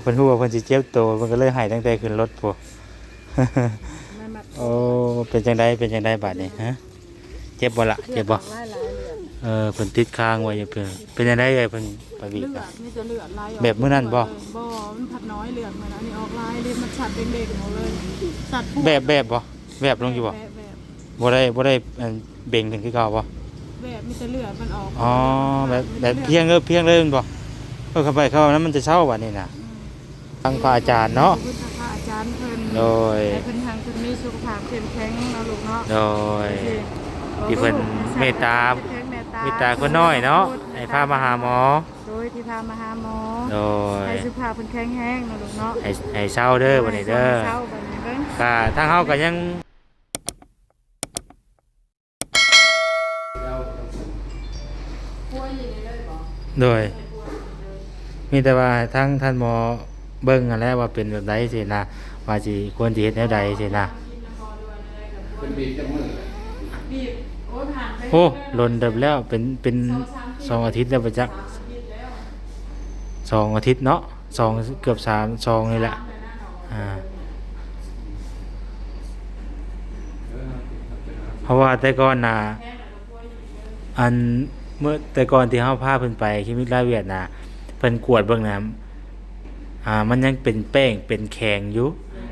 เพิ่นฮู้ว่าเพิ่นสิเจ็บตัวเพิ่นก็เลยให้ตั้งแต่ขึ้นรถพุ่นแม่มัดโอ้เป็นจังไดเป็นจังไดบาดนี้ฮะเจ็บบ่ล่ะเจ็บบ่หลายหลายเลือดเออเพิ่นติดค้างไว้อยู่เพิ่นเป็นจังไดเอ้ยเพิ่นไปบีเลืบออะดมีแต่เลือดไหลออกแบบมื้อนั้นบ่บ่มันผัดน้อยเลือดมื้อนั้นนี่ออกลายเลยมันชัดเด้งๆหมดเลยสัตว์พวกแบบแบบบ่แบบลงอยู่บ่แบบแบบบ่ได้บ่ได้อันเบ่งขึ้นคือเก่าบ่แบบมีแต่เลือดมันออกอ๋อแบบแบบเพียงเออเพียงเลยแม่นบ่เออเข้าไปเข้านั้นมันจะเศร้าบัดนี้น่ะ ทางพระอาจารย์เนาะขอบคุณพระอาจารย์เพิ่นโดยให้เพิ่นทางเพิ่นมีสุขภาพเข้มแข็งเนาะลูกเนาะโดยที่เพิ่นเมตตามีตาคนน้อยเนาะให้พามาหาหมอ โดยที่พามาหาหมอโดยให้สุขภาพเพิ่นแข็งแรงเนาะลูกเนาะให้ให้เศร้าเด้อบัดนี้เด้อเช้าบัดนี้เบิ่งก็ทางเฮาก็ยังป่วยอยู่เลยบ่โดยมีแต่ว่าทั้งท่านหมอ เบิ่งกันแหล้วว่าเป็นแบบใดสินะว่าสิควรสิเฮ็ดแนวใดสินะเป็นบีบจมูกบีบโอ้ยผ่านไปโอ้หล่นเดับแล้วเป็นเป็นสองอาทิตย์แล้วประจักษ์สองอาทิตย์เนาะสองเกือบสามสองนี่แหละอ่าเพราะว่าแต่ก่อนน่ะอันเมื่อแต่ก่อนที่เฮาพาเพิ่นไปคลินิกลาเวียดน่ะเพิ่นกวดเบิ่งน้ำ อ่ามันยังเป็นแป้งเป็นแข็งอยู่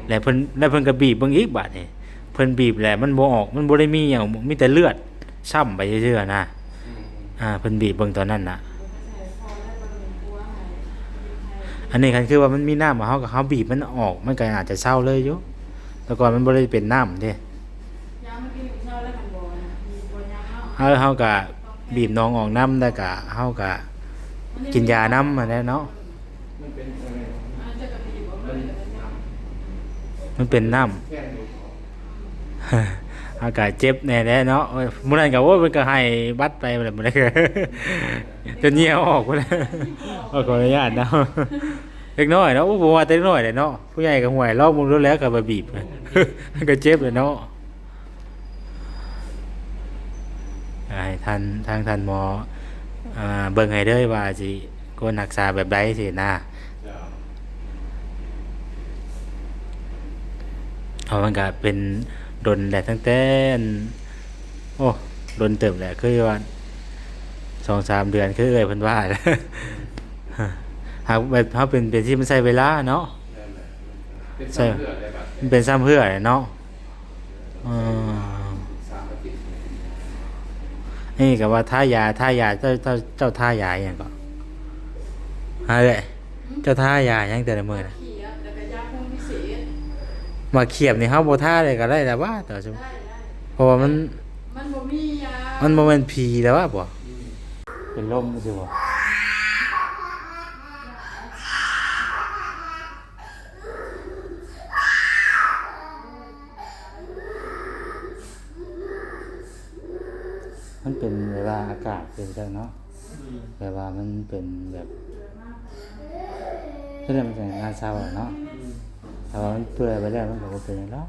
แล้วเพิ่นแล้วเพิ่นก็บีบเบิ่งอีกบาดนี่เพิ่นบีบแล้วมันบ่ออกมันบ่ได้มีหยังมีแต่เลือดช้ำไปเรื่อยๆนะอ่าเพิ่นบีบเบิ่งตอนนั้นน่ะ อันนี้คันคือว่ามันมีน้ำมาเฮากับเฮาบีบมันออก มันก็อาจจะเศร้าเลยอยู่แต่ก่อนมันบ่ได้เป็นน้ำเด้ยามเมื่อกี้หนูเช้าแล้วมันบ่นะมีบ่ยามเนาะเฮาเฮาก็บีบน้องออกน้ำแล้วก็เฮาก็กินยาน้ำอันนั้นเนาะมันเป็นอะไร อาจจะกระบีบบ่ มัน มันเป็นน้แค่ดูขอำงอากาศเจ็บแน่แน่เนาะโอ้ยมื้อนั้นก็โอ้ยมันก็ให้บัดไปแบบบ่ได้ก็จนเหี่ยวออกพุ่นโอ้ยขออนุญาตเนาะเล็กน้อยเนาะโอ้บ่ว่าแต่เล็กน้อยเลยเนาะผู้ใหญ่ก็ห่วยรอบมึงรู้แล้วก็มาบีบมันก็เจ็บเลยเนาะให้ท่านทางท่านหมออ่าเบิ่งให้เด้อว่าสิควรรักษาแบบใดสินะ เดี๋ยว เพรามันก็เป็นดนแต่ตั้งแต่อันโอ้ดนเติมแหละคือว่าสองสามเดือนคือเอ่ยเพิ่นว่าหากแบบเขาเป็นเป็นที่มันใช้เวลาเนาะใช่มันเป็นซ้ำเพื่อเนาะอืมสามอาทิตย์นี่ก็ว่าท่ายาท่ายาเจ้าเจ้าเจ้าท่ายาอย่างก็ฮะเลยเจ้าท่ายาอย่างแต่ละมือนะ ขี่อะแล้วก็ยาคงพิเศษ มาเขียบนี่เฮาบ่ท่าเลยก็ได้แต่ว่าแต่ว่าซุได้ได้เพราะว่ามันมันบ่มียามันบ่แม่นผีแล้วว่าบ่เป็นลมสิบ่มันเป็นเวลาอากาศเป็นจังเนาะแต่ว่ามันเป็นแบบก็ได้มันเป็นงานเช้าอะเนาะ แต่ว่ามันเปื่อยไปแล้วมันก็บ่เป็นหยังแล้ว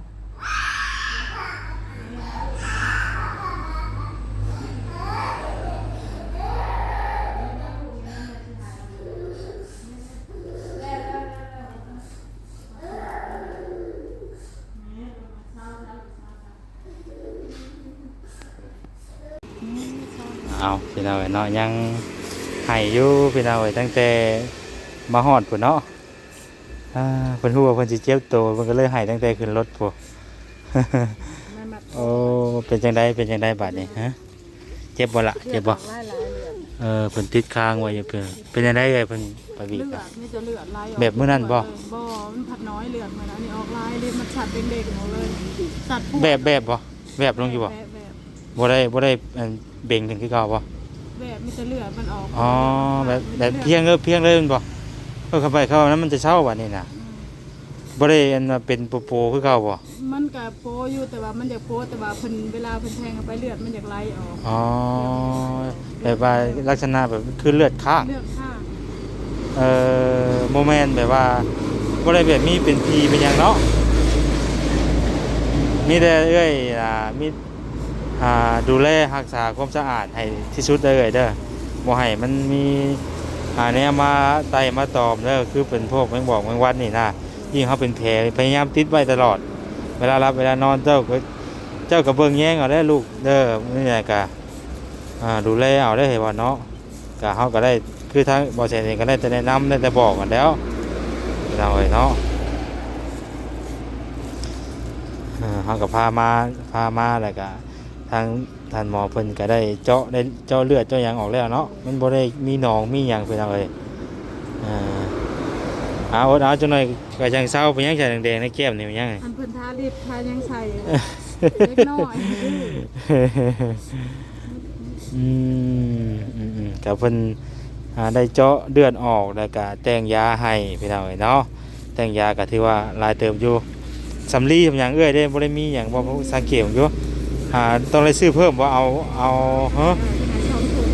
เอาพี่น้องเอ้ยเนาะยังให้อยู่พี่น้องเอ้ยตั้งแต่มาฮอดพุ่นเนาะอ่า เพิ่นฮู้ว่าเพิ่นสิเจ็บตัวเพิ่นก็เลยให้ตั้งแต่ขึ้นรถพุ่นแม่มัดโอ้เป็นจังไดเป็นจังไดบาดนี้ฮะเจ็บบ่ล่ะเจ็บบ่หลายหลายเลือดเออเพิ่นติดค้างไว้อยู่เพิ่นเป็นจังไดเอ้ยเพิ่นไปบีเลืบออะดมีแต่เลือดไหลออกแบบมื้อนั้นบ่บ่มันผัดน้อยเลือดมื้อนั้นนี่ออกลายเลยมันชัดเด้งๆหมดเลยสัตว์พวกแบบแบบบ่แบบลงอยู่บ่แบบแบบบ่ได้บ่ได้อันเบ่งขึ้นคือเก่าบ่แบบมีแต่เลือดมันออกอ๋อแบบแบบเพียงเออเพียงเลยแม่นบ่เออเข้าไปเข้านั้นมันจะเศร้าบัดนี้น่ะอืมบ่ได้อันว่าเป็นโปโปคือเก่าบ่มันก็โปอยู่แต่ว่ามันอยากโปแต่ว่าเพิ่นเวลาเพิ่นแทงเข้าไปเลือดมันอยากไหลออกอ๋อแบบว่าลักษณะแบบคือเลือดข้างเลือดข้างเอ่อโมเมนต์แบบว่าบ่ได้แบบมีเป็นพีเป็นหยังเนาะมีแต่เอ้ยอ่ามีอ่าดูแลรักษาความสะอาดให้ที่สุดเลยเด้อบ่ให้มันมี หาแนวมาไต่มาตอมแล้วคือเป็นพวกแมงบอกแมงวันนี่นะยิ่งเขาเป็นแผลพยายามติดไว้ตลอด เวลารับเวลานอนเจ้าก็เจ้าก็เบิ่งแย่งเอาได้ลูกเด้อนี่แหละกะอ่าดูแลเอาได้เห็นบ่เนาะกะเฮาก็ได้คือทางบ่แสนเองก็ได้แต่แนะนำได้แต่บอกกันแล้วเราเนาะอ่าเฮาก็พามาพามาแล้วก็ทาง ท่านหมอเพิ่นก็ได้เจาะได้เจาะเลือดเจาะหยังออกแล้วเนาะมันบ่ได้มีหนองมีหยังเพิ่นเอาเอ้ยอ่าเอาอดเอาจังหน่อยก็จังเศร้าเป็นยังใส่แดงๆในแก้มนี่มันยังไงอันเพิ่นทาลิปทายังใส่เล็กน้อยอืมอืมอืมกับเพิ่นอ่าได้เจาะเลือดออกแล้วก็แต่งยาให้พี่น้องเอ้ยเนาะแต่งยาก็ถือว่าหลายเติมอยู่สำลีทำอย่างเอ้ยได้บ่ได้มีหยังบ่สังเกตอยู่ อ่าต้องได้ซื้อเพิ่มบ่เอาเอาฮะสองถุง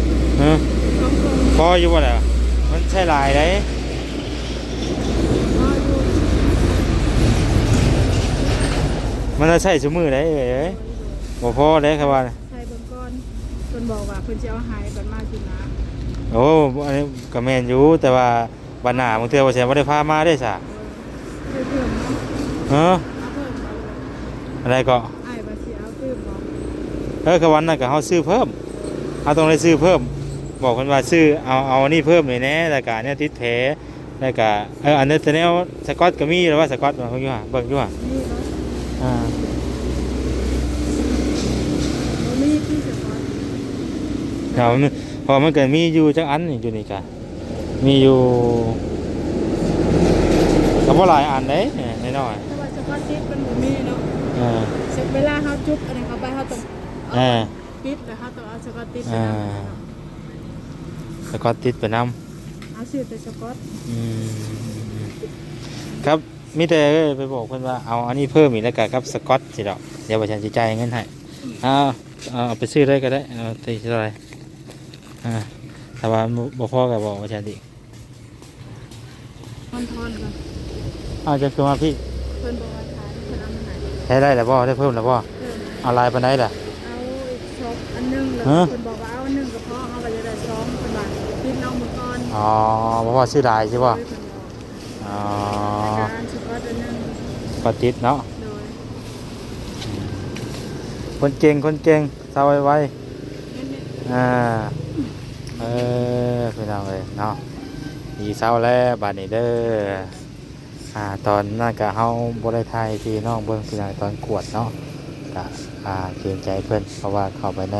ฮะสองถุงพออยู่บ่ล่ะมันใช่หลายได้ก็อยู่มันจะใช้ซุมือได้เอ้ยเอ้ยบ่พอได้ครับว่าใส่เบิ่งก่อนเพิ่นบอกว่าเพิ่นสิเอาหายบัดมาสินะโอ้อันนี้ก็แม่นอยู่แต่ว่าบัดหน้าบางเทื่อบ่ใช่บ่ได้พามาได้ซะเพิ่นเพิ่มเนาะฮะเอาเพิ่มเอาเลยอะไรก็ อ้ายว่าสิเอาเพิ่มบ่ เออคือวันนั้นก็เฮาซื้อเพิ่มเฮาต้องได้ซื้อเพิ่ม บอกเพิ่นว่าซื้อเอาเอาอันนี้เพิ่มหน่อยแหน่แล้วก็อันเนี้ยติดแผลแล้วก็เอออันนี้แต่แนวสกอตก็มีหรือว่าสกอตบ่เพิ่นอยู่ห่าเบิ่งอยู่ห่านี่เนาะอ่าบ่มีที่สกอตเดี๋ยวมันเพอมันก็มีอยู่จังอันนี่อยู่นี่ก็มีอยู่ก็บ่หลายอันเด้น้อยแต่ว่าสกอตติดมันบ่มีเนาะๆอ่าเวลาเฮาจุ๊บอันนี้เข้าไป เฮาต้องเออปิดแล้วเฮาต้องเอาสกอตติดไปอ่านำสกอตติดไปนํเอาซื้อแต่สกอตอืมครับมีแต่เอ้ยไปบอกเพื่อนว่าเอาอันนี้เพิ่มอีกแล้วกันครับสกอตสิดอกเดี๋ยวว่าฉันจะจ่ายเงินให้เอาเอาเอาไปซื้อได้ก็ได้เอาตีเท่าไหรอ่าแต่ว่าบ่พ่อกับบอกว่าฉันดิมันทอนก่อนเอาจะคือมาพี่เพิ่นบอกว่าขายเพิ่นเอามาให้ใช้ได้แล้วบ่ได้เพิ่มแล้วบ่เพิ่นเอาลายปานใดล่ะเอาอีกช็ อปอันหนึงแล้วฮะเพิ่นบอกว่าเอาอันหนึงก็พอเอาไปจะได้สองเพิ่นว่าปิดเอามือก่อนอ๋อบ่พ่อซื้อลายใช่ป่ะโดยเพิ่นบอกอ๋อแล้วก็อันสกอตอันหนึงก็ติดเนาะ โดยคนเก่งคนเก่งเศร้าไว้เงินเนี่ยๆอ่า เออพี่น้องเอ้ยเนาะดีเศร้าแล้วบาดนี้เด้อ อ่า ตอนนั้นก็เฮาบ่ได้ถ่ายที่น้องเบิ่งพี่น้องตอนกวดเนาะก็ อ่าเกรงใจเพิ่นเพราะว่าเข้าไปใน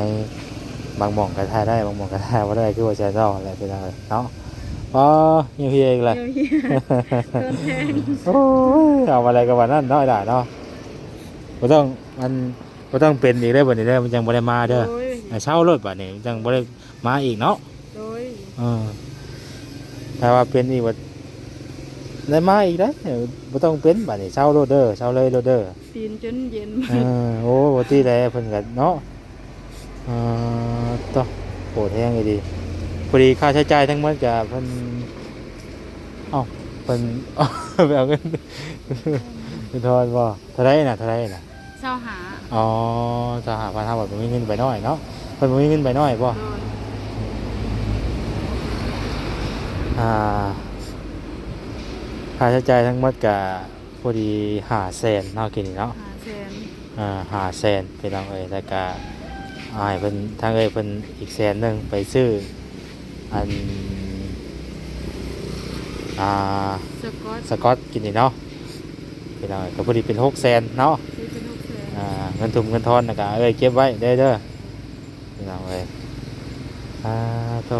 บางหม่องก็ถ่ายได้บางหม่องก็ถ่ายบ่ได้คือว่าจะรออะไรพี่น้องเนาะอ๋อยังพี่เองเลยเดี๋ยวเฮียเพิ่นแพงโอ้ยเอาอะไรกับวันนั้นเนาะได้เนาะบ่ต้องมันบ่ต้องเป็นอีกเด้อบัดนี้เด้อมันจังบ่ได้มาเด้อโดยให้เช่ารถบัดนี้จังบ่ได้มาอีกเนาะโดยเออถ้าว่าเป็นอีกว่า ได้มาอีกได้อบ่ต้องเป็นบัดนี้เช่ารถเด้อเช่าเลยรถเด้อปีนจนเย็นเออโอ้บ่ตีแลเพิ่นก็เนาะเอ่อต่อโหดแฮงอีดีพอดีค่าใช้จ่ายทั้งหมดก็เพิ่นเอ้าเพิ่นไปเอาเงินไปทอนบ่เท่าไรน่ะเท่าไรน่ะเศร้าหาอ๋อสหพันธ์ห้าบาทบ่มีเงินไปน้อยเนาะเพิ่นบ่มีเงินไปน้อยบ่โดยอ่า ค่าใช้จ่ายทั้งหมดก็พอดี500,000เนาะกินนี่เนาะหาแสนอ่าหาแสนไปลองเอ่ยแล้วก็อายเพิ่นทางเอ่ยเพิ่นอีกแสนหนึ่งไปซื้ออันอ่าสกอตสกอตกินนี่เนาะไปลองเอ่ยก็พอดีเป็นหกแสนเนาะซื้อเป็นหกแสนอ่าเงินทุนเงินทอนนะก็เอ้ยเก็บไว้เด้อเด้อไปลองเอ่ยอ่าโต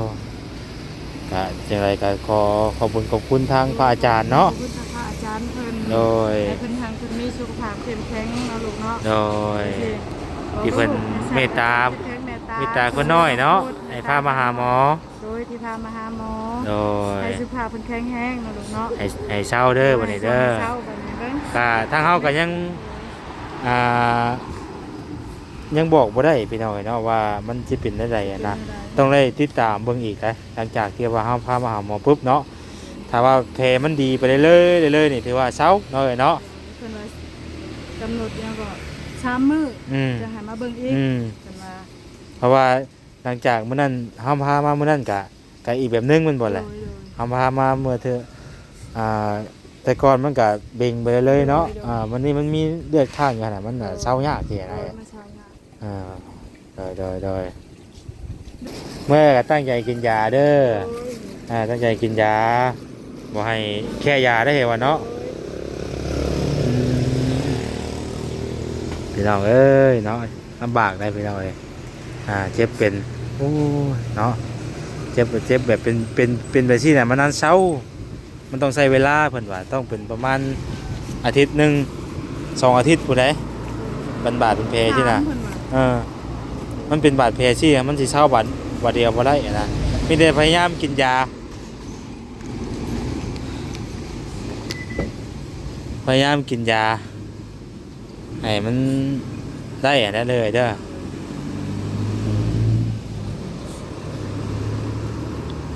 ก็จังไรก็ขอขอบคุณขอบคุณทางพระอาจารย์เนาะ ขอบคุณทางพระอาจารย์เพิ่นโดย ให้เพิ่นทางเพิ่นมีสุขภาพเข้มแข็งเนาะลูกเนาะโดย ที่เพิ่นเมตตามิตาคนน้อยเนาะให้พามาหาหมอ โดยที่พามาหาหมอโดยให้สุขภาพเพิ่นแข็งแรงเนาะลูกเนาะให้ให้เช่าเด้อวันนี้เด้อเช้าบัดนี้เบิ่งก็ทางเฮาก็ยังอ่า ยังบอกบ่ได้พี่น้องเนาะว่ามันสิเป็นได้ใดอะนะต้องได้ติดตามเบิ่งอีกนะหลังจากที่ว่าเฮาพามาหาหมอปุ๊บเนาะถ้าว่าแผลมันดีไปเรื่อยๆเรื่อยๆนี่ถือว่าเซาเนาะเอ้ยเนาะเพิ่นว่ากำหนดยังก็สามมื้ออืมจะให้มาเบิ่งอีกอืมเพิ่นว่าเพราะว่าหลังจากมื้อนั้นเฮาพามามื้อนั้นก็ก็อีกแบบนึงแมันบ่แหละโดยโดยเอาพามาเมื่อเธออ่าแต่ก่อนมันก็เบ่งไปเลยเนาะอ่าวันนี้มันมีเลือดข้างอยู่ขนาดมันน่ะเศร้ายากที่ไหนมาเช้าเนี่ย อ่าโดยโดยโดยเมื่อตั้งใจกินยาเด้ออ่าตั้งใจกินยาบ่ให้แค่ยาได้เหรอวะเนาะพี่น้องเอ้ยเนาะลำบากได้พี่น้องเอ้ยอ่าเจ็บเป็นโอ้เนาะเจ็บเจ็บแบบเป็นเป็นเป็นแบบที่ไหนมันนานเศร้า มันต้องใช้เวลาเพิ่นว่าต้องเป็นประมาณอาทิตย์หนึ่งสองอาทิตย์ผู้ใดบันบาดเป็นเพที่น่ะถาม อ่าเออ มันเป็นบาดแผลที่มันสิเศร้าบาดบาดเดียวบ่ได้นะมีแต่พยายามกินยา พยายามกินยาให้มันได้อะนั่นเลยเด้อ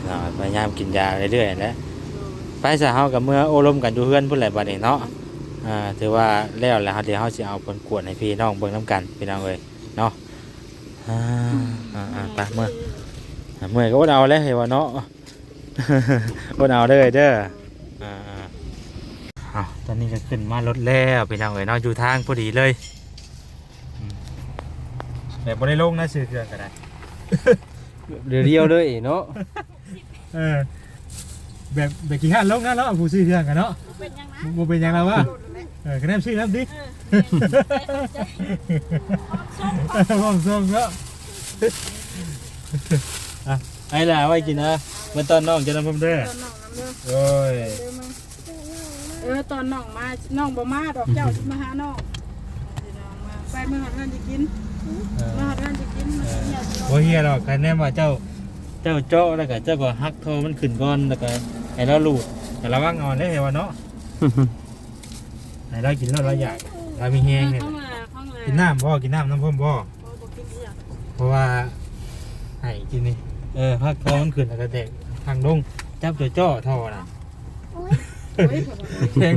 เนาพยายามกินยาเรื่อยๆนะไปซะเฮากับเมื่อโอลมกันอยู่เฮือนพุ่นแหละบัดนี้เนาะ อ่า ถือว่าแล้วแหล้วเดี๋ยวเฮาสิเอาผลกวดให้พี่น้องเบิ่งนํกันพี่น้องเอ้ย อ่าอ่าอ่าไปเมื่ออ่าเมื่อยก็อดเอาเลยเห็นว่าเนาะอดเอาเด้อเด้ออ่าอ่าเอาตอนนี้ก็ขึ้นมารถแล้วพี่น้องเอ้ยเนาะอยู่ทางพอดีเลยอืมแบบบ่ได้ลงนะซื้อเครื่องก็ได้เดี๋ยวเดียวเลยเนาะเออแบบแบบกี่ห้านลงนะแล้วผู้ซื้อเครื่องกันเนาะเป็นยังนะบ่เป็นหยังแล้ววะเออคะแนนชื่อน้ำดิ ห้องส่งเนาะอะไอ้ล่ะไว้กินนะเมื่อตอนน้องจะนำผมเด้อตอนน้องน้ำเด้อโอ้ยเด้อมาเออตอนน้องมาน้องบ่มาดอกเจ้าสิมาหาน้องสิน้องมาไปมื้อหันนั่นสิกินมื้อหันนั่นสิกินมันสิอยากสิลองโอ้เฮียหรอกคะแนนว่าเจ้าเจ้าเจาะแล้วก็เจ้าก็ฮักโทมันขึ้นก่อนแล้วก็ให้เราลูดแต่ระวังเงอนได้เหรอวะเนาะให้เรากินแล้วเราอยาก เรามีแฮงเนี่ยเข้ามาเข้ามากินน้ำบ่กินน้ำน้ำพ่มบ่บ่บ่กินอีหยังเพราะว่าให้กินนี่เออฮักโทมันขึ้นแล้วก็แตกทางลงจับเจ้าเจาะท่อน่ะโอ้ยเพิ่นว่าแทง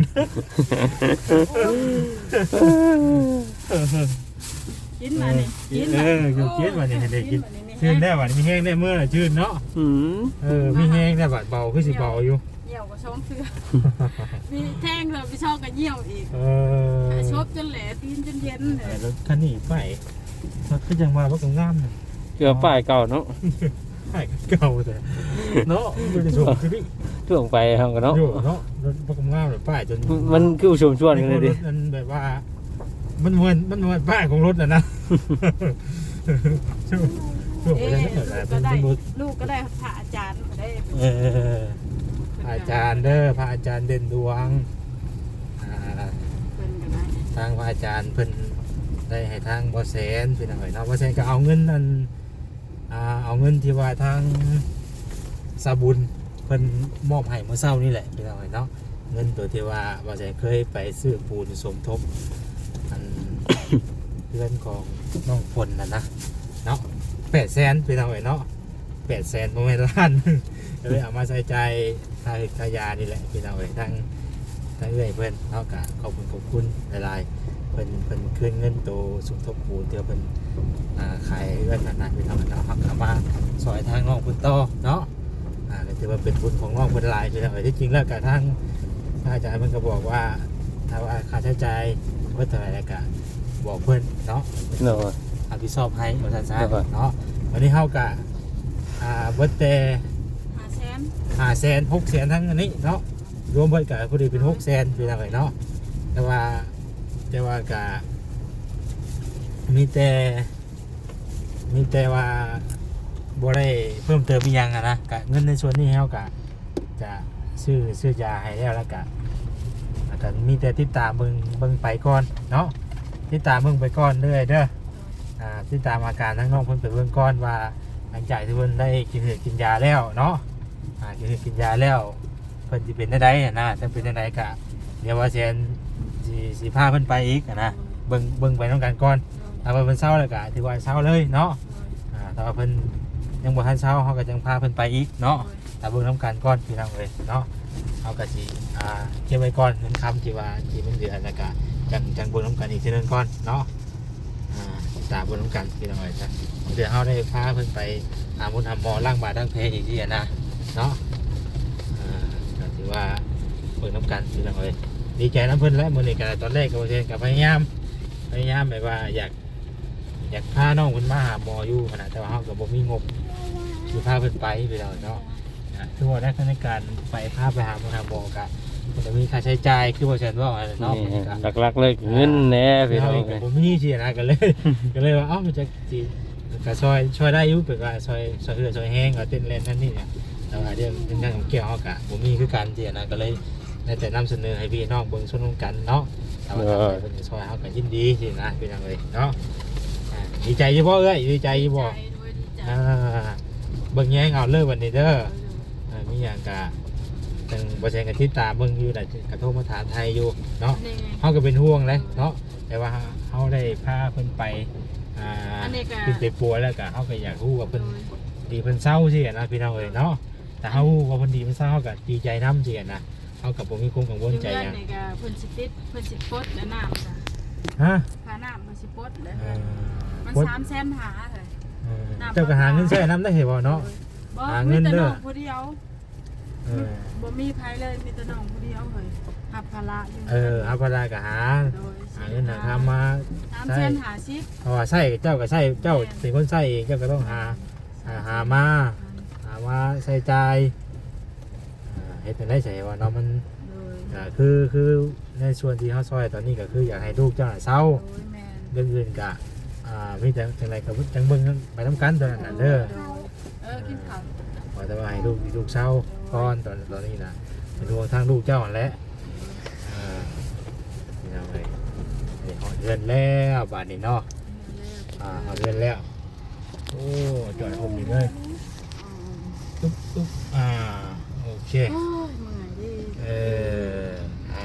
กินมานี่กินเอมาออยู่กินวันนี้ให้ได้กินมานี่ชื่นได้บัดมีแห้งได้เมื่อไหร่ชื่นเนาะอืมเออมีแห้งได้บัดเบาคือสิเบาอยู่ เหี่ยวก็ช่องเสือมีแท่งเลยไปช่องก็เหี่ยวอีกเออชบจนแหลตีนจนเย็นเลไอ้ยรถคันนี้ไปมันก็ยังว่าว่ากับงามนะเกือบป้ายเก่าเนาะไอ้เก่าแต่เนาะมันจะชมคือพี่ช่วงไปทางกันเนาะอยู่เนาะรถว่ากับงามเลยป้ายจนมันคือชมชวนกันเลยดิรถมันแบบว่า มันเหมือนมันเหมือนป้ายของรถนะนะช่วงช่วงเอ๊ไปะแล้วลูกก็ได้มันลูกก็ได้พระอาจารย์มาได้เออพ ระอาจารย์เด้อพระอาจารย์เด่นดวงอ่าเพิ่นก็ได้ทางพระอาจารย์เพิ่นได้ให้ทางบอแสนเป็นอะไรเนาะบอแสนก็เอาเงินนั่นอ่าเอาเงินที่ว่าทางสาบุญเพิ่นมอบให้เมื่อเช้านี่แหละเป็นอะไรเนาะเงินตัวที่ว่าบอแสนเคยไปซื้อปูนสมทบอัน เพื่อนของน้องฝนน่ะนะเนาะแปดแสนเป็นอะไรเนาะแปดแสนประมาณล้าน ก็เลยเอามาใส่ใจ ทายกายานี่แหละเป็นอะไรทางทั้งเอื้อยเพื่อนเนาะกะขอบคุณขอบคุณหลายๆเพิ่นเพิ่นคืนเงินโตสมทบปูนเดี๋ยวเพิ่นอ่าขายเอื้อนนานๆไปทำเนาะหักกลับมาซอยทางน้องเพิ่นต่อเนาะอ่าก็ถือว่าเป็นบุญของน้องเพิ่นหลายอยู่แล้วที่จริงแล้วกะทางทางอาจารย์เพิ่นก็บอกว่าถ้าว่าค่าใช้จ่ายเพิ่นเท่าไหร่แล้วก็บอกเพิ่นเนาะเนาะรับผิดชอบให้ว่าซั่นซะครับเนาะวันนี้เฮากะอ่าเบิดแต่หาแสน ห้าแสนหกแสนทั้งอันนี้เนาะรวมเบิดกับพอดีเป็นหกแสนเป็นอะไรเนาะแต่ว่าแต่ว่ากะมีแต่มีแต่ว่าบ่ได้เพิ่มเติมอีหยังอะนะกะเงินในส่วนนี้เฮากะจะซื้อซื้อยาให้แล้วแล้วกะแล้วก็มีแต่ติดตามเบิ่งเบิ่งไปก่อนเนาะติดตามเบิ่งไปก่อนเรื่อยเด้ออ่าติดตามอาการทั้งน้องเพิ่นไปเบิ่งก่อนว่าหลังจากที่เพิ่นได้กินเหกินยาแล้วเนาะ อ่าคือกินยาแล้วเพิ่นสิเป็นได้ไดนะถ้าเป็นได้ไดกะเดี๋ยวว่าแซนสิสิพาเพิ่นไปอีกอะนะเบิ่งเบิ่งไปต้องกันก่อนถ้าว่าเพิ่นเศร้าแล้วก็ถือว่าเศร้าเลยเนาะอ่าถ้าว่าเพิ่นยังบ่ทันเศร้าเฮาก็จังพาเพิ่นไปอีกเนาะถ้าเบิ่งนํกันก่อนพี่น้องเอ้ยเนาะเฮาก็สิอ่าเก็บไว้ก่อนเงินคำที่ว่าที่มันเหลือแล้วก็จังจังเบิ่งนํกันอีกทีนึงก่อนเนาะอ่าตาเบิ่งนํกันพี่น้องเอ้ยนะเดี๋ยวเฮาได้พาเพิ่นไปหาหมุนหามอล้างบาดล้างแผลอีกทีนะ เนาะอว่าเบิ่งน้ำกันพี่น้องเอ้ยดีใจน้ำเพิ่นแล้วมื้อนี้ก็ตอนแรกก็บ่เช่นก็พยายามพยายามแบบว่าอยากอยากพาน้องเพิ่นมาหาหมออยู่ขนาดแต่ว่าเฮาก็บ่มีงบสิพาเพิ่นไปพี่น้องเนาะอะคือว่าได้ในการไปพาไปหาหมอหาหมอก็มันจะมีค่าใช้จ่ายคือบ่เช่นว่าอะไรเนาะมันก็หลักๆเลยเงินแหน่พี่น้องเอเอ้ยผมมีสินะก็เลยก็เลยว่าเอ้ามันจะสิก็ซอยช่วยได้อยู่เป็นว่าซอยซอยเหือซอยแห้งก็เต้นเล่นนั่นนี่เนี่ย แต่ว่าเรื่องเรื่องของเกี่ยวเฮากะผมมีคือกันสินะก็เลยได้แต่นำเสนอให้พี่น้องเบิ่งส่วนร่วมกันเนาะแต่ว่าถ้าใครเพิ่นจะซอยเฮาก็ยินดีสินะพี่น้องเอ้ยเนาะอ่าดีใจอยู่บ่เอ้ยดีใจอยู่บ่ใจด้วยดีใจอ่าเบิ่งแยงเอาเลยวันนี้เด้ออ่ามีหยังกะจังบ่แซงกันติดตามเบิ่งอยู่ได้กระโทรมาถามไทยอยู่เนาะ นี่เขาก็เป็นห่วงเลยเนาะแต่ว่าเขาได้พาเพิ่นไปอ่าอันนี้ก็ขึ้นไปปัวแล้วก็เขาก็อยากรู้ว่าเพิ่นดีเพิ่นเศร้าสิอะนะพี่น้องเอ้ยเนาะ แต่เขารู้ว่าเพิ่นดีเพิ่นเศร้าเขาก็ดีใจน้ำสิอะนะเขากับผมมีความกังวลใจอยู่หยังเรือนนี่ก็เพิ่นสิติดเพิ่นสิปลดและน้ำจ้ะฮะค่าน้ำเพิ่นสิปลดเลยเออมันบ่สามแสนหาเลย เออเจ้าก็หาเงินใช้น้ำได้เหรอบ่เนาะ บ่หาเงินเด้อมีแต่น้องผู้เดียวเออบ่มีไผเลยมีแต่น้องผู้เดียวเลยหับภาระอยู่เออเอาพอได้ก็หาโดยหาเงินหาทำมา สามแสนหาสิบ เพราะว่าใช้เจ้าก็ใช้เจ้าเป็นคนใช้เองเจ้าก็ต้องหาหาหามา หา มาใช้จ่ายอ่าเฮ็ดเป็นได้ใช่ว่าเนาะมันโดยก็คือคือในส่วนที่เขาซอยตอนนี้ก็คืออยากให้ลูกเจ้าน่ะเศร้า โดยแม่นเรื่องอื่นกะอ่ามีแต่จังไรกับจังเบิ่งไปทำกันตอนนั้นน่ะเด้อโดยเออกินข้าวขอแต่ว่าให้ลูกลูกเศร้าก่อนตอนตอนนี้นะเป็นห่วงทางลูกเจ้าหั่นแหละอ่านี่เอาเลยนี่หอดเดือนแล้วบาดนี้เนาะอ่าหอดเดือนแล้วโอ้จอดผมนี่เลย ตุ๊บตุ๊บอ่า โอเค โอ้ยเมื่อยดิเออ เอา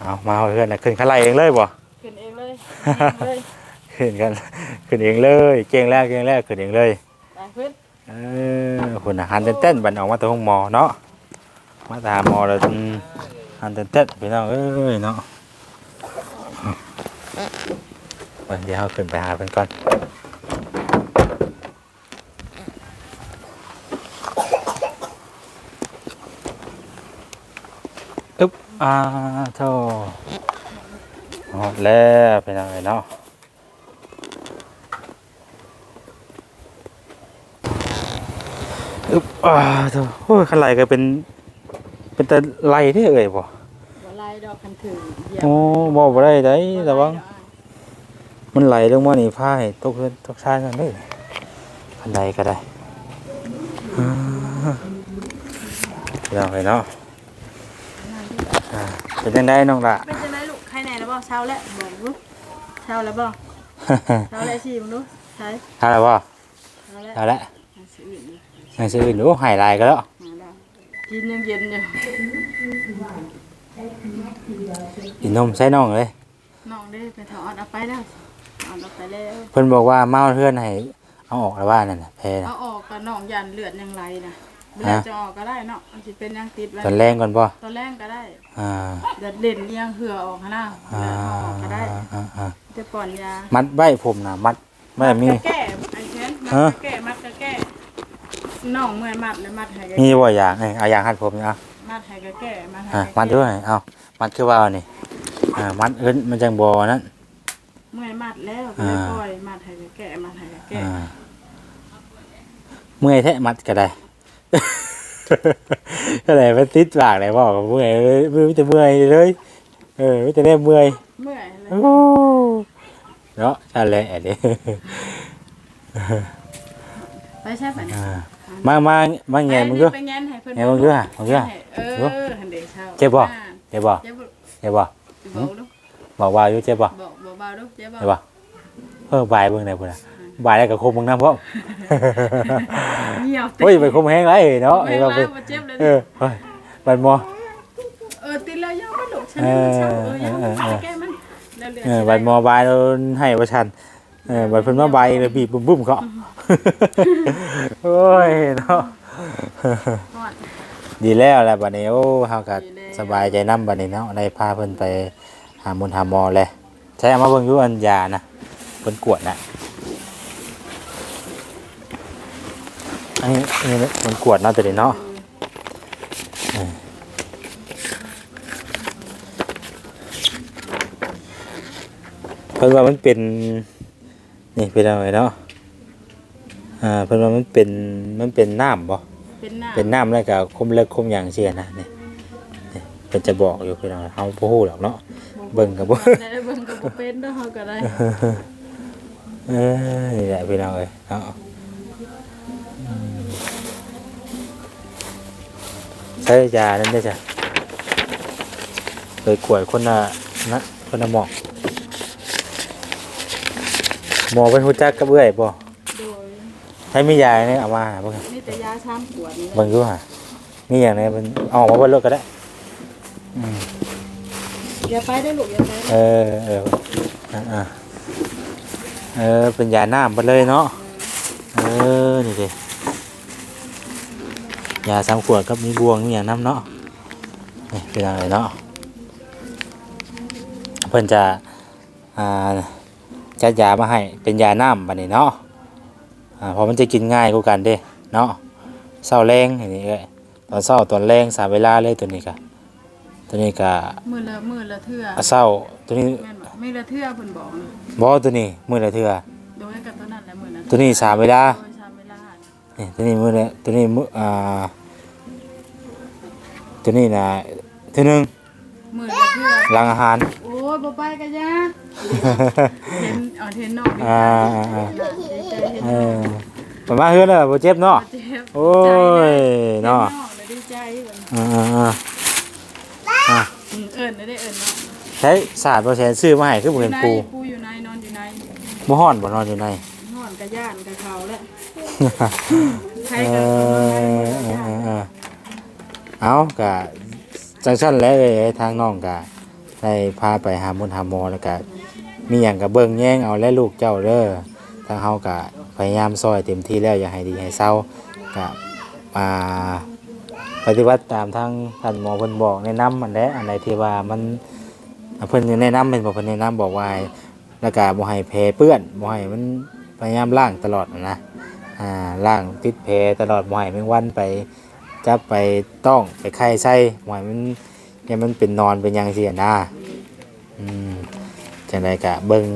เอามาเอาเพื่อนนะขึ้นขันไล่เองเลยบ่ ขึ้นเองเลยเองเลยขึ้นกัน ขึ้นเองเลย เก่งแรกเก่งแรกขึ้นเองเลย ไปเพิ่นเออหุ่นอาหารเต้นๆบันออกมาตัวห้องหมอเนาะ มาตามหมอแล้วอืมอาหารเต้นๆพี่น้องเอ้ยเนาะไปเดี๋ยวเราขึ้นไปหาเพิ่นก่อน อึ๊บอ่าเท่าหมดแล้วพี่น้องเอ้ยเนาะอึบอ่าเถอะโอ้ยขันไหลก็เป็น เป็นแต่ไหลที่เอ่ยบ่บ่ไล่ดอกคันถือเหยียบโอ้บ่บ่ได้ได้บ่แต่ไล่ว่าดอกมันไหลลงมานี่พาให้ตกเรือนตกชายกันเด้อขันไหลก็ได้อ่าเดี๋ยวไปเนาะ อ่าเป็นจังไดน้องล่ะเป็นจังไดลูกใครไหนแล้วบ่เช้าแล้วบอกลูกเช้าแล้วบ่เช้าแล้วสิมึงดูใช่ทาแล้วบ่เช้าแล้วทาแล้วหาซื้ออื่นดิยังซื้ออื่นโอ้หายลายก็แล้วมาแล้วกินยังเย็นอยู่กินนมใส่น้องเลยน้องได้ไปถอดเอาไปแล้วเอาเอาไปแล้วเพิ่นบอกว่าเมาเพื่อนให้เอาออกแล้วว่านั่นน่ะแพ้น่ะเอาออกก็น้องยันเลือดยังไหลนะ เลือดจะออกก็ได้เนาะมันสิเป็นยังติดไว้ตอนแรงก่อนบ่ตอนแรกก็ได้อ่าเลือดเด่นเลี้ยงเหือออกข้างหน้าอ่าเลือดเอาออกก็ได้อ่าอ่าจะก่อนยามัดไว้ผมนะมัดไม่ได้มีกะแก้ไอ้เช่นมัดฮะกะแก้มัดกะแก้น้องเมื่อยมัดเลยมัดให้กะมีแก้บ่อย่างเอ้ยเอาอย่างหัดผมนี่เอามัดให้กะแก้มัดให้อะกะแก้มัดด้วยเอามัดคือว่าเอานี่อ่ามัดเอิ้นมันจังบ่นั้นเมื่อยมัดแล้วก็เลยอ่าปล่อยมัดให้กะแก้มัดให้กะแก้อ่าเมื่อยแท้มัดก็ได้ ก็เลยมันติดปากเลยบอกว่าเมื่อยเลยมือมีแต่เมื่อยเลย เออมีแต่ได้เมื่อยเมื่อยเลยโอ้เนาะใช่เลยอันนี้ไปใช่ปะเนี่ยอ่ามามามาไงมึงก็ไปแงนให้เพิ่นแงนมึงก็หามึงก็หาเออหันเดชเช้าเจ็บบ่อ่าเจ็บบ่เจ็บบ่เจ็บบ่บอกลูกบอกว่าอยู่เจ็บบ่บอกบอกเบาลูกเจ็บบ่เจ็บบ่เออบายเบิ่งได้พุ่นน่ะ บายได้กับคมมึงนำพ่อมเหี่ยวโอ้ยไปคมแห้งไรเนาะเอไอ้อเราไปเจ็บเลยเออเฮ้ยบันมอเออติดแล้วยังมันลูกฉันให้มันเช้าเออยังเออเออแก้มันแล้วเหลือเออบันมอบายเราให้ประชันเออบันเพิ่นมาบายเลยบีบบุ้มบุ้มเขาโอ้ยเนาะก่อนดีแล้วแหละบัดนี้โอ้เฮาก็ดีแล้วสบายใจนำบัดนี้เนาะได้พาเพิ่นไปหาหมุนหาหมอเลยใช้เอามาเบิ่งอยู่อันยานะเพิ่นกวดน่ะ อันนี้อันนี้มันกวดเนาะตัวนี้เนาะเออเพิ่นว่ามันเป็นนี่เป็นอะไรเนาะอ่าเพิ่นว่ามันเป็นมันเป็นน้ำบ่เป็นหน้าเป็นน้ำแล้วก็คมเล็กคมอย่างเสียนะนี่นี่เพิ่นจะบอกอยู่พี่น้องเฮาบ่ฮู้หรอกเนาะเบิ่งก็บ่ได้เบิ่งก็บ่เป็นเด้อเฮาก็ได้เออนี่แหละพี่น้องเอ้ยเนาะ ใช้ยานั่นได้จ้ะเคยกวดคนละนะคนละหมอกหมอเป็นหูจักกับเอื้อยบ่โดยใช้มียาเนี่ยเอามาหาบ่ครับนี่แต่ยาช้ำปวดนี่แหละเบิ่งดูหามีอย่างไหนมันเอาออกมาเบิ่งรถก็ได้อืมอย่าไปได้อลูกอย่าไปเออเอออ่าอ่าเออเป็นยาน้ำไปเลยเนาะเออนี่ดิ ยาสามขวดกับมีบวงมีอย่างน้ำเนาะนี่เป็นอะไรเนาะเพิ่นจะอ่าจัดยามาให้เป็นยาน้ำบัดนี้เนาะอ่าเพราะมันจะกินง่ายกว่ากันเด้เนาะเศร้าแรงอย่างนี้เอ้ยตอนเศร้าตอนแรงสามเวลาเลยตัวนี้กะตัวนี้กะมื้อละมื้อละเทื่ออะเศร้าตัวนี้แม่นบ่มื้อละเทื่อเพิ่นบอกนะบอตัวนี้มือละเทือโดยกับตัวนั้นแหละมื้อนั้นตัวนี้สามเวลา นี่ตัวนี้มือละตัวนี้มืออ่าตัวนี้นะตัวหนึงมื้อละเทื่อหลังอาหาร โอ้ยบ่ไปกันยะเห็นเอาเห็นน้องดีอ่าใจอ่าอ่าดีใจเห็นเอน้องอประมาณเฮือนแล้วบ่เจ็บเนาะ เจ็บโอ้ยเนาะเนาะเลยดีใจเพิ่นอ่าอ่าอ่าอ่าอืมเอิ้นได้เอิ้นเนาะใช้ศาสตร์บ่แสนซื้อมาให้คือบ่เห็นปูปูอยู่ในนอนอยู่ในบ่ฮ้อนบ่นอนอยู่ในนอนกะย่านกะเขาแล้ว ใครเอก็อเออเออเออเอากะจังซั่นแหล้วเอ้ยทางน้องกะได้พาไปหาหมอหาหมอแล้วกะมีอย่างกับเบิ่งแย่งเอาและลูกเจ้าเด้อทางเฮากะพยายามซอยเต็มที่แล้วอย่าให้ดีให้เศร้ากะมาปฏิบัติตามทางท่านหมอเพิ่นบอกแนะนำมันแหละอันใดที่ว่ามันเพิ่นแนะนำเป็นบ่เพิ่นแนะนำบอกว่าให้แล้วก็บ่ให้แผลเปื้อนบ่ให้มันพยายามล้างตลอดนะนะ อ่าล้างติดแผลตลอดบ่ให้แมงวันไปจับไปต้องไปไข้ใส่บ่ให้มันอย่ามันเป็นนอนเป็นหยังซี่นะอืมจังไดกะเบิ่ง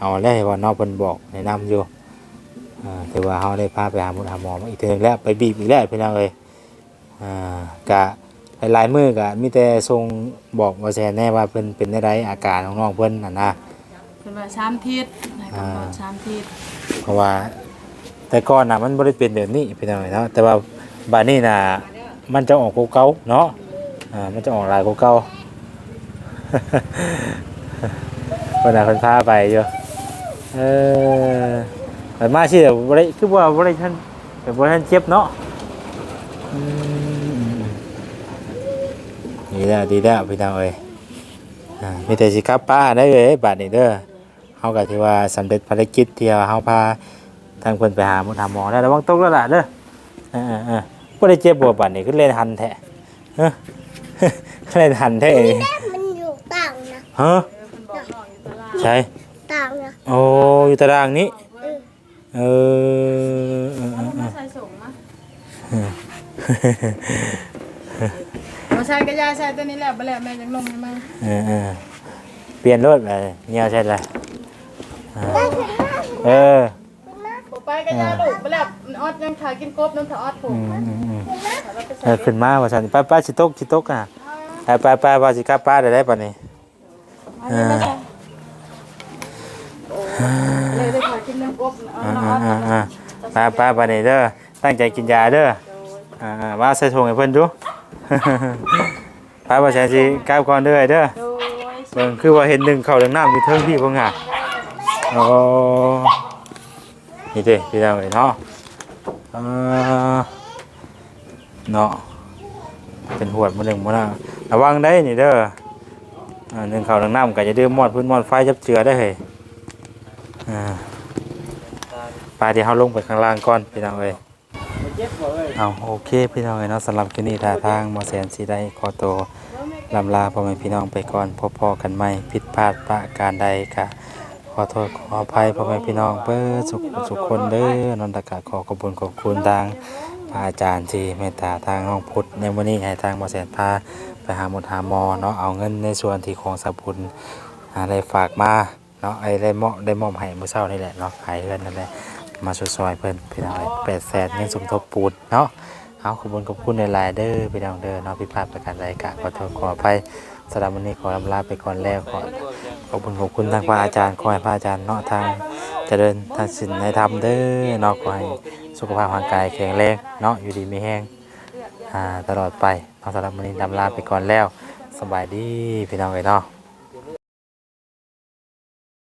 เอาแล้วว่านอกเพิ่นบอกแนะนำอยู่อ่าแต่ว่าเฮาได้พาไปหาหมอหาหมอมาอีกเทื่อนึงแล้วไปบีบอีกแล้วพี่น้องเอ้ยอ่ากะหลายๆมื้อกะมีแต่ทรงบอกว่าแซ่แน่ว่าเพิ่นเป็นได้ไรอาการของน้องเพิ่นน่ะนะเพิ่นว่าชามทิศให้กำหนดชามทิศเพราะว่า แต่ก่อนน่ะมันบ่ได้เป็นแบบนี้พี่น้องเอ้ยเนาะแต่ว่าบัดนี้น่ะมันจะออกกว่าเก่าเนาะอ่ามันจะออกลายกว่าเก่าเพิ่นน่ะเพิ่นพาไปอยู่เออไปมาสิแต่บ่ได้คือว่าบ่ได้ท่านแต่บ่ท่านเจ็บเนาะอืมดีแล้วดีแล้วพี่น้องเอ้ยอ่ามีแต่สิกลับป้าได้เลยบัดนี้เด้อเฮาก็ถือว่าสำเร็จภารกิจที่ว่าเฮาพา ทางเพิ่นไปหาหมอหาหมอแล้วระวังตกแล้วล่ะเด้อเออๆๆบ่ได้เจ็บบ่บัดนี้คือเล่นหันแท้เฮ้อเล่นหันแท้เอ้ยมันอยู่ต่างนะฮะเออเพิ่นบอกน้องอยู่ตลาดใช่ต่างนะโอ้อยู่ตารางนี้เออเออเออเอเอาอเอมาอใส่ส่งมาบ่ใช่กะยาใส่ตัวนี้แหละบ่แล้วแม่ยังนมให้มาเออเออเปลี่ยนรถไปเงียวใช่ละเออบ่ ไปกะยาลูกบ่แล้วออดยังถ่ายกินกบน้ำถ้าออดผูอืกมอืมอืมเราไปเอใส่อขึ้นมาว่าสันป้าป้าสิตกสิตกอะไปไปไปว่าสิกลับป้าได้ได้ปะนี่เอาเลยมาใส่เลยได้ถ่ายกินน้ำกบเอาอ่าน้ำออ่าอดอ่าป้าป้าปะนี่เด้อตั้งใจกินยาเด้ออ่าอ่าว่าใส่ถุงให้เพิ่นดู ป้าว่าใส่สิกลับก่อนเด้อเด้อ โดย เบิ่งคือว่าเห็นหนึ่งเข้าดังน้ำมีเทิงพี่พ่งอะโอ้ นี่เด้พี่น้องเอ้ยเนาะอ่าเนาะเป็นหวดมาหนึ่งมาหน้าระวังได้นี่เด้ออ่าหนึ่งเข้าดังน้ำก็จะดื่มมอดพื้นมอดไฟจับเจือได้เฮ้ยอ่าไปเดี๋ยวเราลงไปข้างล่างก่อนพี่น้องเอ้ยเอาโอเคพี่น้องเอ้ยเนาะสำหรับคืนนี้ท่าทางหมอแสนสีได้ขอตัวลำลาพ่อแม่พี่น้องไปก่อนพบพอกันใหม่ผิดพลาดประการใดกะ ขอโทษขออภัยพ่อแม่พี่น้องเปิดสุขสุขคนเด้อนนตกาขอขอบคุณขอบคุณทางพระอาจารย์ที่เมตตาทางน้องพุทธในวันนี้ให้ทางบ่แสนพาไปหาหมดหาหมอเนาะเอาเงินในส่วนที่ของสรรพคุณอ่าได้ฝากมาเนาะไอ้ได้มอได้มอบให้มื้อเช้านี่แหละเนาะขายเงินนั่นแหละมาช่วยๆเพิ่นพี่น้อง8 0 0 0 0เงินสมทบปูนเนาะเอาขอบคุณขอบคุณในหลายเด้อพี่น้องเด้อเนาะผิพลาดประการใดก็ขอโทษขออภัยสำหรับวันนี้ขอลำลาไปก่อนแล้วขอ ขอบคุณขอบคุณทางพระอาจารย์ขอให้พระอาจารย์เนาะทางเจริญทางศีลในธรรมเด้อเนาะขอให้สุขภาพร่างกายแข็งแรงเนาะอยู่ดีมีแห้งอ่าตลอดไปเนาะสำหรับวันนี้ดำลาไปก่อนแล้วสบายดีพี่น้องเอ้ยเนาะ